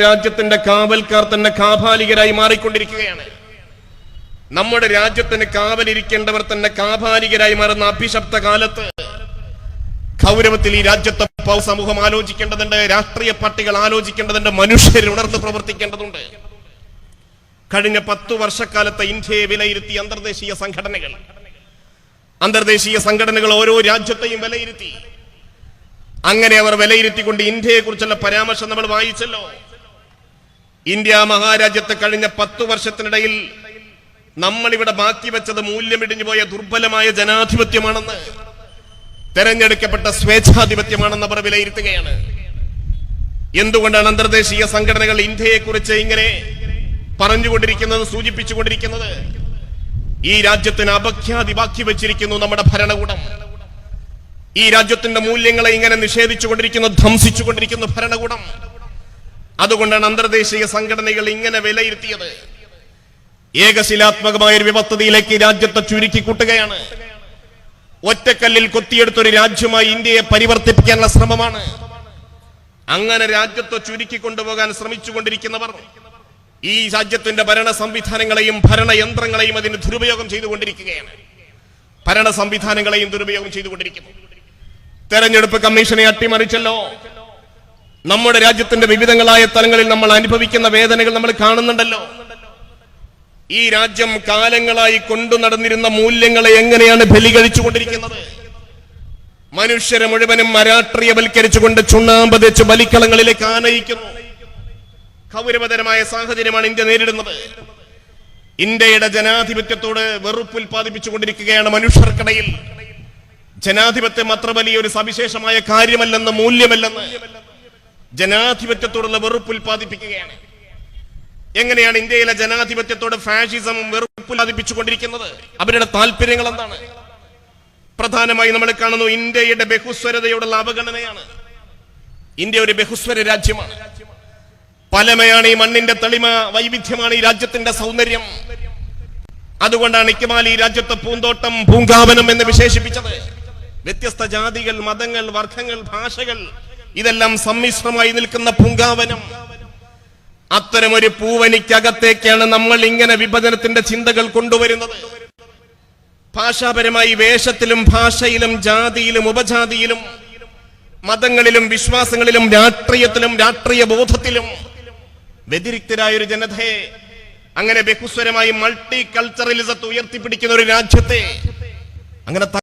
രാജ്യത്തിന്റെ കാവൽക്കാർ തന്നെ കാപാലികരായി മാറിക്കൊണ്ടിരിക്കുകയാണ്. നമ്മുടെ രാജ്യത്തിന് കാവലിരിക്കേണ്ടവർ തന്നെ കാപാലികരായി മാറുന്ന അഭിശപ്ത കാലത്ത് കൗരവത്തിൽ ഈ രാജ്യത്തെ സമൂഹം ആലോചിക്കേണ്ടതുണ്ട് രാഷ്ട്രീയ പാർട്ടികൾ ആലോചിക്കേണ്ടതുണ്ട് മനുഷ്യർ ഉണർന്ന് പ്രവർത്തിക്കേണ്ടതുണ്ട്. കഴിഞ്ഞ പത്തു വർഷക്കാലത്തെ ഇന്ത്യയെ വിലയിരുത്തി അന്തർദേശീയ സംഘടനകൾ അന്തർദേശീയ സംഘടനകൾ ഓരോ രാജ്യത്തെയും വിലയിരുത്തി. അങ്ങനെ അവർ വിലയിരുത്തിക്കൊണ്ട് ഇന്ത്യയെ കുറിച്ചുള്ള പരാമർശം നമ്മൾ വായിച്ചല്ലോ. ഇന്ത്യ മഹാരാജ്യത്ത് കഴിഞ്ഞ പത്തു വർഷത്തിനിടയിൽ നമ്മളിവിടെ ബാക്കി വെച്ചത് മൂല്യമിടിഞ്ഞു പോയ ദുർബലമായ ജനാധിപത്യമാണെന്ന് തെരഞ്ഞെടുക്കപ്പെട്ട സ്വേച്ഛാധിപത്യമാണെന്ന് അവർ വിലയിരുത്തുകയാണ്. എന്തുകൊണ്ടാണ് അന്തർദേശീയ സംഘടനകൾ ഇന്ത്യയെക്കുറിച്ച് ഇങ്ങനെ പറഞ്ഞുകൊണ്ടിരിക്കുന്നത് സൂചിപ്പിച്ചുകൊണ്ടിരിക്കുന്നത്? ഈ രാജ്യത്തിന് അപഖ്യാതി ബാക്കി വെച്ചിരിക്കുന്നു നമ്മുടെ ഭരണകൂടം. ഈ രാജ്യത്തിന്റെ മൂല്യങ്ങളെ ഇങ്ങനെ നിഷേധിച്ചുകൊണ്ടിരിക്കുന്നു ധ്വംസിച്ചുകൊണ്ടിരിക്കുന്നു ഭരണകൂടം. അതുകൊണ്ടാണ് അന്തർദേശീയ സംഘടനകൾ ഇങ്ങനെ വിലയിരുത്തിയത്. ഏകശിലാത്മകമായ ഒരു വിപത്തതിയിലേക്ക് രാജ്യത്തെ ചുരുക്കി കൂട്ടുകയാണ്. ഒറ്റക്കല്ലിൽ കൊത്തിയെടുത്തൊരു രാജ്യമായി ഇന്ത്യയെ പരിവർത്തിപ്പിക്കാനുള്ള ശ്രമമാണ്. അങ്ങനെ രാജ്യത്തെ ചുരുക്കി കൊണ്ടുപോകാൻ ശ്രമിച്ചുകൊണ്ടിരിക്കുന്നവർ ഈ രാജ്യത്തിന്റെ ഭരണ സംവിധാനങ്ങളെയും ഭരണയന്ത്രങ്ങളെയും അതിന് ദുരുപയോഗം ചെയ്തുകൊണ്ടിരിക്കുകയാണ്. ഭരണ സംവിധാനങ്ങളെയും ദുരുപയോഗം ചെയ്തുകൊണ്ടിരിക്കുന്നു. തെരഞ്ഞെടുപ്പ് കമ്മീഷനെ അട്ടിമറിച്ചല്ലോ. നമ്മുടെ രാജ്യത്തിന്റെ വിവിധങ്ങളായ തലങ്ങളിൽ നമ്മൾ അനുഭവിക്കുന്ന വേദനകൾ നമ്മൾ കാണുന്നുണ്ടല്ലോ. ഈ രാജ്യം കാലങ്ങളായി കൊണ്ടു നടന്നിരുന്ന മൂല്യങ്ങളെ എങ്ങനെയാണ് ബലികഴിച്ചുകൊണ്ടിരിക്കുന്നത്? മനുഷ്യരെ മുഴുവനും മരാഷ്ട്രീയവൽക്കരിച്ചുകൊണ്ട് ചുണ്ണാമ്പ് തെച്ച് ബലിക്കളങ്ങളിലേക്ക് ആനയിക്കുന്നു. കൗരവതരമായ സാഹചര്യമാണ് ഇന്ത്യ നേരിടുന്നത്. ഇന്ത്യയുടെ ജനാധിപത്യത്തോട് വെറുപ്പ് ഉൽപ്പാദിപ്പിച്ചുകൊണ്ടിരിക്കുകയാണ് മനുഷ്യർക്കിടയിൽ. ജനാധിപത്യം അത്ര വലിയൊരു സവിശേഷമായ കാര്യമല്ലെന്ന് മൂല്യമല്ലെന്ന്. ജനാധിപത്യത്തോടുള്ള വെറുപ്പ് ഉൽപ്പാദിപ്പിക്കുകയാണ് എങ്ങനെയാണ് ഇന്ത്യയിലെ ജനാധിപത്യത്തോട് ഫാഷിസം വെറുപ്പ് ഉൽപ്പാദിപ്പിച്ചുകൊണ്ടിരിക്കുന്നത് അവരുടെ താല്പര്യങ്ങൾ എന്താണ് പ്രധാനമായി നമ്മൾ കാണുന്നു ഇന്ത്യയുടെ ബഹുസ്വരതയോടുള്ള അവഗണനയാണ്. ഇന്ത്യ ഒരു ബഹുസ്വര രാജ്യമാണ്. പലമയാണ് ഈ മണ്ണിന്റെ തെളിമ വൈവിധ്യമാണ് ഈ രാജ്യത്തിന്റെ സൗന്ദര്യം. അതുകൊണ്ടാണ് ഇക്കമാൽ ഈ രാജ്യത്തെ പൂന്തോട്ടം പൂങ്കാവനം എന്ന് വിശേഷിപ്പിച്ചത്. വ്യത്യസ്ത ജാതികൾ മതങ്ങൾ വർഗങ്ങൾ ഭാഷകൾ ഇതെല്ലാം സമ്മിശ്രമായി നിൽക്കുന്ന പൂങ്കാവനം. അത്തരമൊരു പൂവനിക്കകത്തേക്കാണ് നമ്മൾ ഇങ്ങനെ വിഭജനത്തിന്റെ ചിന്തകൾ കൊണ്ടുവരുന്നത്. ഭാഷാപരമായി വേഷത്തിലും ഭാഷയിലും ജാതിയിലും ഉപജാതിയിലും മതങ്ങളിലും വിശ്വാസങ്ങളിലും രാഷ്ട്രീയത്തിലും രാഷ്ട്രീയ ബോധത്തിലും വ്യതിരിക്തരായ ഒരു ജനതയെ അങ്ങനെ ബഹുസ്വരമായി മൾട്ടി കൾച്ചറലിസത്ത് ഉയർത്തിപ്പിടിക്കുന്ന ഒരു രാജ്യത്തെ അങ്ങനെ